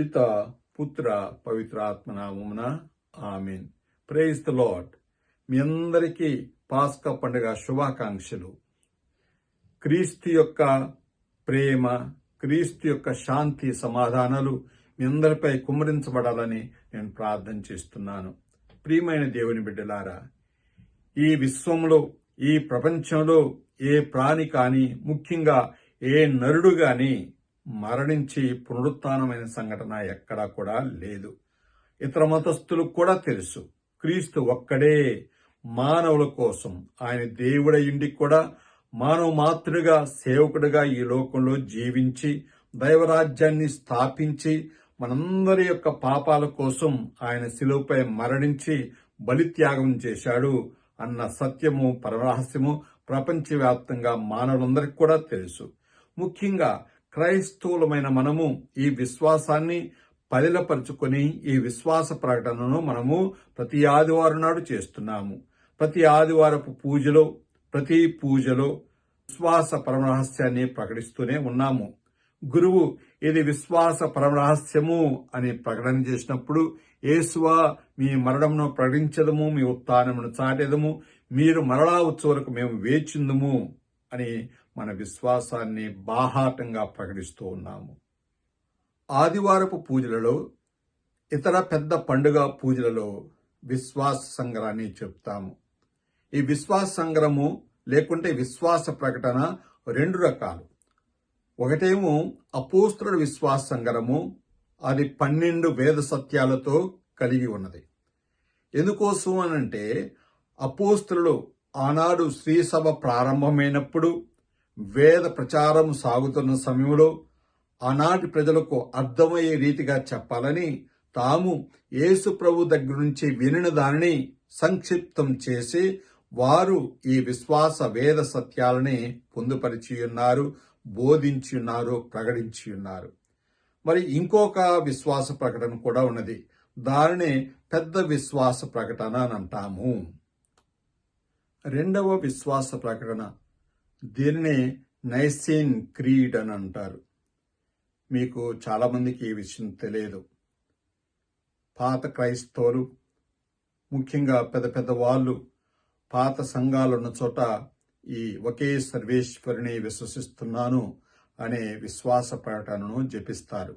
పిత పుత్ర పవిత్రాత్మ నామమున ఆమెన్. ప్రేజ్ ద లాడ్ మీ అందరికీ పాస్కా పండుగ శుభాకాంక్షలు. క్రీస్తు యొక్క ప్రేమ క్రీస్తు యొక్క శాంతి సమాధానాలు మీ అందరిపై కుమ్మరించబడాలని నేను ప్రార్థన చేస్తున్నాను. ప్రియమైన దేవుని బిడ్డలారా ఈ విశ్వంలో ఈ ప్రపంచంలో ఏ ప్రాణి కానీ ముఖ్యంగా ఏ నరుడు కానీ మరణించి పునరుత్నమైన సంఘటన ఎక్కడా కూడా లేదు. ఇతర మతస్థులకు కూడా తెలుసు. క్రీస్తు ఒక్కడే మానవుల కోసం ఆయన దేవుడయుండి కూడా మానవ మాతృగా సేవకుడిగా ఈ లోకంలో జీవించి దైవరాజ్యాన్ని స్థాపించి మనందరి యొక్క పాపాల కోసం ఆయన శిలువపై మరణించి బలిత్యాగం చేశాడు అన్న సత్యము పరరహస్యము ప్రపంచవ్యాప్తంగా మానవులందరికీ కూడా తెలుసు. ముఖ్యంగా క్రైస్తవులమైన మనము ఈ విశ్వాసాన్ని పదిలపరుచుకొని ఈ విశ్వాస ప్రకటనను మనము ప్రతి ఆదివారం నాడు చేస్తున్నాము. ప్రతి ఆదివారపు పూజలో ప్రతి పూజలో విశ్వాస పరమరహస్యాన్ని ప్రకటిస్తూనే ఉన్నాము. గురువు ఇది విశ్వాస పరమరహస్యము అని ప్రకటన చేసినప్పుడు యేసువా మీ మరణమును ప్రకటించదము మీ ఉత్థానమును చాటెదము మీరు మరలా వచ్చే వరకు మేము వేచిందుము అని మన విశ్వాసాన్ని బాహాటంగా ప్రకటిస్తూ ఉన్నాము. ఆదివారపు పూజలలో ఇతర పెద్ద పండుగ పూజలలో విశ్వాస సంగ్రహాన్ని చెప్తాము. ఈ విశ్వాస సంగ్రహము లేకుంటే విశ్వాస ప్రకటన రెండు రకాలు. ఒకటేమో అపోస్తుల విశ్వాస సంగ్రహము అది పన్నెండు వేద సత్యాలతో కలిగి ఉన్నది. ఎందుకోసం అనంటే అపోస్తులు ఆనాడు శ్రీసభ ప్రారంభమైనప్పుడు వేద ప్రచారం సాగుతున్న సమయంలో ఆనాటి ప్రజలకు అర్థమయ్యే రీతిగా చెప్పాలని తాము యేసు ప్రభు దగ్గర నుంచి వినిన దానిని సంక్షిప్తం చేసి వారు ఈ విశ్వాస వేద సత్యాలని పొందుపరిచి ఉన్నారు బోధించి ఉన్నారు ప్రకటించి ఉన్నారు. మరి ఇంకొక విశ్వాస ప్రకటన కూడా ఉన్నది. దానినే పెద్ద విశ్వాస ప్రకటన అని అంటాము. రెండవ విశ్వాస ప్రకటన దీనినే నైసేన్ క్రీడ్ అని అంటారు. మీకు చాలామందికి ఈ విషయం తెలియదు. పాత క్రైస్తవులు ముఖ్యంగా పెద్ద పెద్ద వాళ్ళు పాత సంఘాలు ఉన్న చోట ఈ ఒకే సర్వేశ్వరిని విశ్వసిస్తున్నాను అనే విశ్వాస ప్రకటనను జపిస్తారు.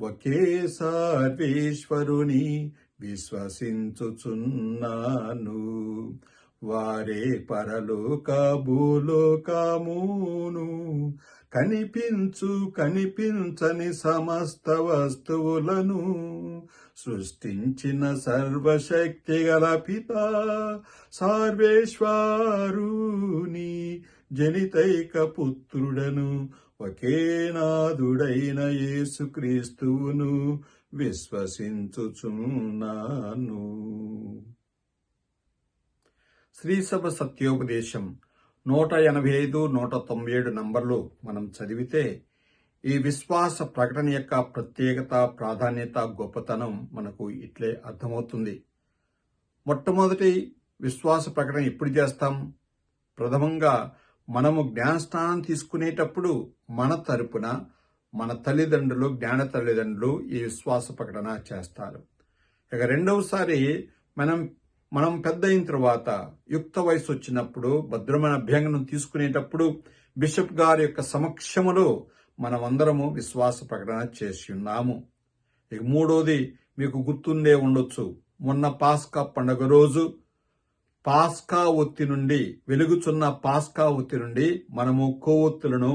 ఒకే సర్వేశ్వరుని విశ్వసించుచున్నాను. వారే పరలోక భూలోకమును. కనిపించు కనిపించని సమస్త వస్తువులను సృష్టించిన సర్వశక్తి గల పిత సర్వేశ్వరుని జనితైక పుత్రుడను ఒకే నాదుడైన యేసుక్రీస్తువును విశ్వసించుచున్నాను. శ్రీసభ సత్యోపదేశం నూట ఎనభై ఐదు నూట తొంభై ఏడు నంబర్లు మనం చదివితే ఈ విశ్వాస ప్రకటన యొక్క ప్రత్యేకత ప్రాధాన్యత గొప్పతనం మనకు ఇట్లే అర్థమవుతుంది. మొట్టమొదటి విశ్వాస ప్రకటన ఎప్పుడు చేస్తాం? ప్రథమంగా మనము జ్ఞానస్నానం తీసుకునేటప్పుడు మన తరపున మన తల్లిదండ్రులు జ్ఞాన తల్లిదండ్రులు ఈ విశ్వాస ప్రకటన చేస్తారు. ఇక రెండవసారి మనం మనం పెద్ద అయిన తర్వాత యుక్త వయసు వచ్చినప్పుడు భద్రమైన అభ్యంగనం తీసుకునేటప్పుడు బిషప్ గారి యొక్క సమక్షములో మనమందరము విశ్వాస ప్రకటన చేసి ఉన్నాము. ఇక మూడోది మీకు గుర్తుండే ఉండొచ్చు మొన్న పాస్కా పండుగ రోజు పాస్కా ఒత్తి నుండి వెలుగుచున్న పాస్కా ఒత్తి నుండి మనము కొవ్వొత్తులను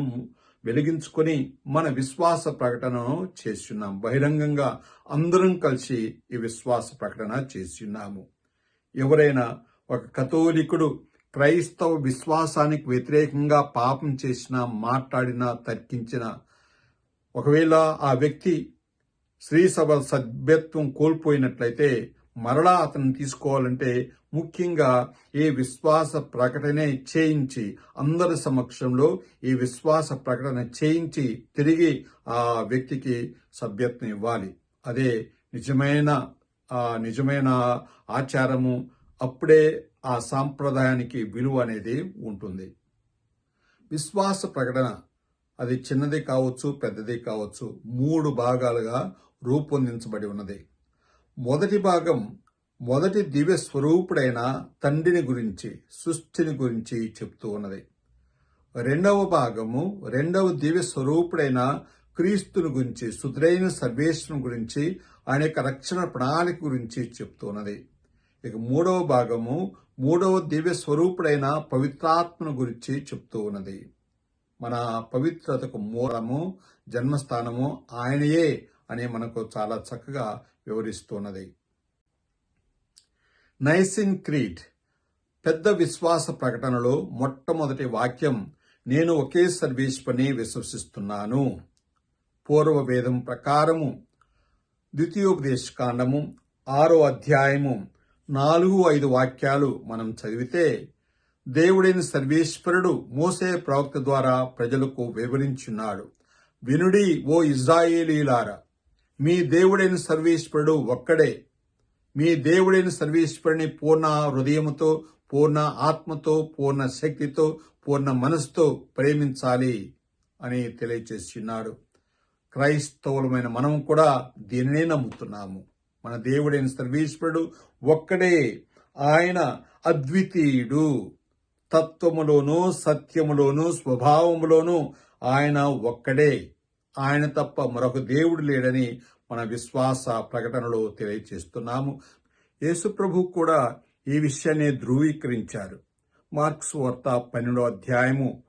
వెలిగించుకొని మన విశ్వాస ప్రకటనను చేస్తున్నాం బహిరంగంగా అందరం కలిసి ఈ విశ్వాస ప్రకటన చేస్తున్నాము ఎవరైనా ఒక కథోలికుడు క్రైస్తవ విశ్వాసానికి వ్యతిరేకంగా పాపం చేసినా మాట్లాడినా తర్కించినా ఒకవేళ ఆ వ్యక్తి శ్రీసభ సభ్యత్వం కోల్పోయినట్లయితే మరలా అతను తీసుకోవాలంటే ముఖ్యంగా ఈ విశ్వాస ప్రకటనే చేయించి అందరి సమక్షంలో ఈ విశ్వాస ప్రకటన చేయించి తిరిగి ఆ వ్యక్తికి సభ్యత్వం ఇవ్వాలి. అదే నిజమైన నిజమైన ఆచారము అప్పుడే ఆ సాంప్రదాయానికి విలువ అనేది ఉంటుంది. విశ్వాస ప్రకటన అది చిన్నది కావచ్చు పెద్దది కావచ్చు మూడు భాగాలుగా రూపొందించబడి ఉన్నది. మొదటి భాగం మొదటి దివ్య స్వరూపుడైన తండ్రిని గురించి సృష్టిని గురించి చెప్తూ ఉన్నది. రెండవ భాగము రెండవ దివ్య స్వరూపుడైన క్రీస్తుని గురించి సుదరైన సర్వేశ్వరుని గురించి ఆయన యొక్క రక్షణ ప్రణాళిక గురించి చెప్తున్నది. ఇక మూడవ భాగము మూడవ దివ్య స్వరూపుడైన పవిత్రాత్మను గురించి చెప్తూ ఉన్నది మన పవిత్రతకు మూలము జన్మస్థానము ఆయనయే అని మనకు చాలా చక్కగా వివరిస్తున్నది. నైసిన్ క్రీట్ పెద్ద విశ్వాస ప్రకటనలో మొట్టమొదటి వాక్యం నేను ఒకే సర్వేశ్వని విశ్వసిస్తున్నాను. పూర్వ వేదం ప్రకారము ద్వితీయోపదేశ కాండము ఆరో అధ్యాయము నాలుగు ఐదు వాక్యాలు మనం చదివితే దేవుడైన సర్వేశ్వరుడు మోసే ప్రవక్త ద్వారా ప్రజలకు వివరించున్నాడు. వినుడి ఓ ఇజ్రాయేలీలారా మీ దేవుడైన సర్వేశ్వరుడు ఒక్కడే. మీ దేవుడైన సర్వేశ్వరుని పూర్ణ హృదయముతో పూర్ణ ఆత్మతో పూర్ణ శక్తితో పూర్ణ మనసుతో ప్రేమించాలి అని తెలియచేస్తున్నాడు. క్రైస్తవులమైన మనం కూడా దీనినే నమ్ముతున్నాము. మన దేవుడైన సర్వేశ్వరుడు ఒక్కడే ఆయన అద్వితీయుడు. తత్వములోను సత్యములోను స్వభావములోను ఆయన ఒక్కడే. ఆయన తప్ప మరొక దేవుడు లేడని మన విశ్వాస ప్రకటనలో తెలియచేస్తున్నాము. యేసుప్రభు కూడా ఈ విషయాన్ని ధృవీకరించారు. మార్క్స్ వార్త పన్నెండో అధ్యాయము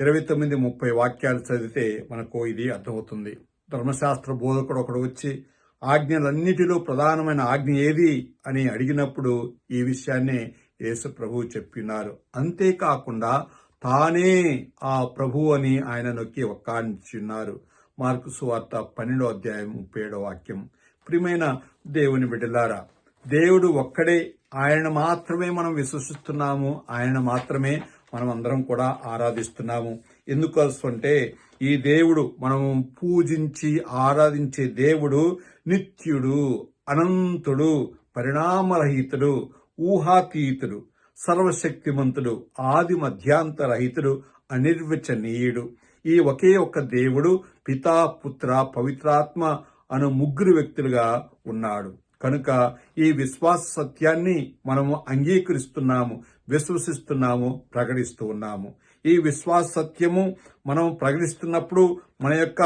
ఇరవై తొమ్మిది ముప్పై వాక్యాలు చదివితే మనకు ఇది అర్థమవుతుంది. ధర్మశాస్త్ర బోధకుడు ఒకడు వచ్చి ఆజ్ఞలన్నిటిలో ప్రధానమైన ఆజ్ఞ ఏది? అని అడిగినప్పుడు ఈ విషయాన్ని యేసు ప్రభువు చెప్పినారు. అంతేకాకుండా తానే ఆ ప్రభు అని ఆయన నొక్కి ఒక్కాంచున్నారు మార్కు సువార్త పన్నెండో అధ్యాయం ముప్పై ఏడో వాక్యం. ప్రియమైన దేవుని బిడ్డలారా దేవుడు ఒక్కడే. ఆయన మాత్రమే మనం విశ్వసిస్తున్నాము. ఆయన మాత్రమే మనం అందరం కూడా ఆరాధిస్తున్నాము. ఎందుకు అంటే ఈ దేవుడు మనం పూజించి ఆరాధించే దేవుడు నిత్యుడు అనంతుడు పరిణామరహితుడు ఊహాతీతుడు సర్వశక్తిమంతుడు ఆది మధ్యాంతరహితుడు అనిర్వచనీయుడు. ఈ ఒకే ఒక్క దేవుడు పితా పుత్ర పవిత్రాత్మ అను ముగ్గురు వ్యక్తులుగా ఉన్నాడు. కనుక ఈ విశ్వాస సత్యాన్ని మనము అంగీకరిస్తున్నాము. విశ్వసిస్తున్నాము ప్రకటిస్తూ ఉన్నాము. ఈ విశ్వాస సత్యము మనం ప్రకటిస్తున్నప్పుడు మన యొక్క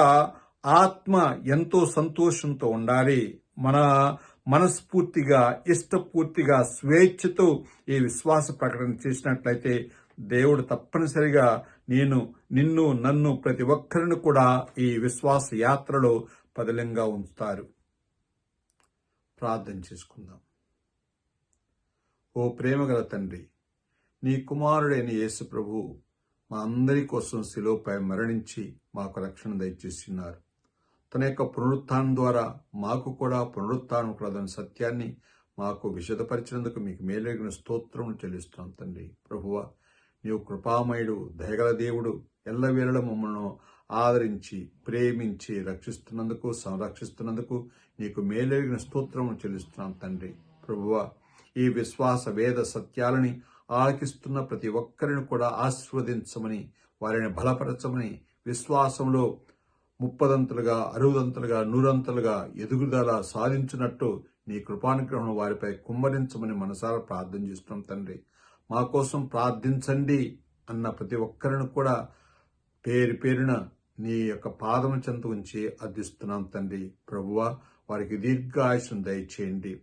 ఆత్మ ఎంతో సంతోషంతో ఉండాలి. మన మనస్ఫూర్తిగా ఇష్టపూర్తిగా స్వేచ్ఛతో ఈ విశ్వాస ప్రకటన చేసినట్లయితే దేవుడు తప్పనిసరిగా నేను నిన్ను నన్ను ప్రతి ఒక్కరిని కూడా ఈ విశ్వాస యాత్రలో పదిలంగా ఉంచుతారు. ప్రార్థన చేసుకుందాం. ఓ ప్రేమగల తండ్రి నీ కుమారుడైన యేసు ప్రభు మా అందరి కోసం శిలోపై మరణించి మాకు రక్షణ దయచేస్తున్నారు తన యొక్క పునరుత్థానం ద్వారా మాకు కూడా పునరుత్థానం కలదని సత్యాన్ని మాకు విషదపరిచినందుకు మీకు మేలగిన స్తోత్రం చెల్లిస్తున్నాం తండ్రి. ప్రభువ నీవు కృపామయుడు దయగల దేవుడు ఎల్లవేళ మమ్మల్ని ఆదరించి ప్రేమించి రక్షిస్తున్నందుకు సంరక్షిస్తున్నందుకు నీకు మేలగిన స్తోత్రం చెల్లిస్తున్నాం తండ్రి. ప్రభువ ఈ విశ్వాస వేద సత్యాలని ఆలకిస్తున్న ప్రతి ఒక్కరిని కూడా ఆశీర్వదించమని వారిని బలపరచమని విశ్వాసంలో ముప్పదంతులుగా అరువుదంతులుగా నూరంతులుగా ఎదుగుదల సాధించినట్టు నీ కృపానుగ్రహం వారిపై కుమ్మరించమని మనసారా ప్రార్థన చేస్తున్నాం తండ్రి. మా కోసం ప్రార్థించండి అన్న ప్రతి ఒక్కరిని కూడా పేరు పేరున నీ యొక్క పాదం చెంత ఉంచి అర్థిస్తున్నాం తండ్రి. ప్రభువ వారికి దీర్ఘాయుషను దయచేయండి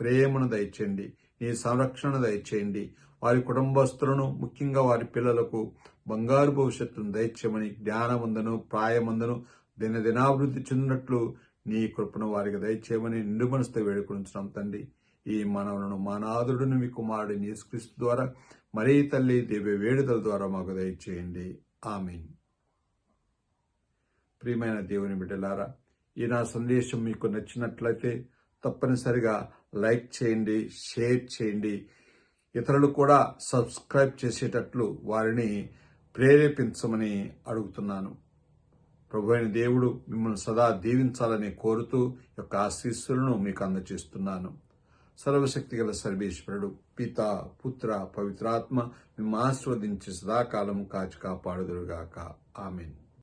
ప్రేమను దయచేయండి నీ సంరక్షణ దయచేయండి. వారి కుటుంబస్తులను ముఖ్యంగా వారి పిల్లలకు బంగారు భవిష్యత్తును దయచేయమని జ్ఞానమందను ప్రాయమందను దినదినాభివృద్ధి చెందినట్లు నీ కృపను వారికి దయచేయమని నిండు మనసుతో వేడుకొనించడం తండ్రి. ఈ మనవులను మానాదుడును మీ కుమారుడు యేసుక్రీస్తు ద్వారా మరీ తల్లి దివ్య వేడుదల ద్వారా మాకు దయచేయండి. ఆమెన్. ప్రియమైన దేవుని బిడ్డలారా ఈ నా సందేశం మీకు నచ్చినట్లయితే తప్పనిసరిగా లైక్ చేయండి షేర్ చేయండి ఇతరులు కూడా సబ్స్క్రైబ్ చేసేటట్లు వారిని ప్రేరేపించమని అడుగుతున్నాను. ప్రభు అయిన దేవుడు మిమ్మల్ని సదా దీవించాలని కోరుతూ యొక్క ఆశీస్సులను మీకు అందజేస్తున్నాను. సర్వశక్తి గల సర్వేశ్వరుడు పిత పుత్ర పవిత్రాత్మ మిమ్మ ఆస్వాదించి సదాకాలం కాచి కాపాడుదురుగాక. ఆమెన్.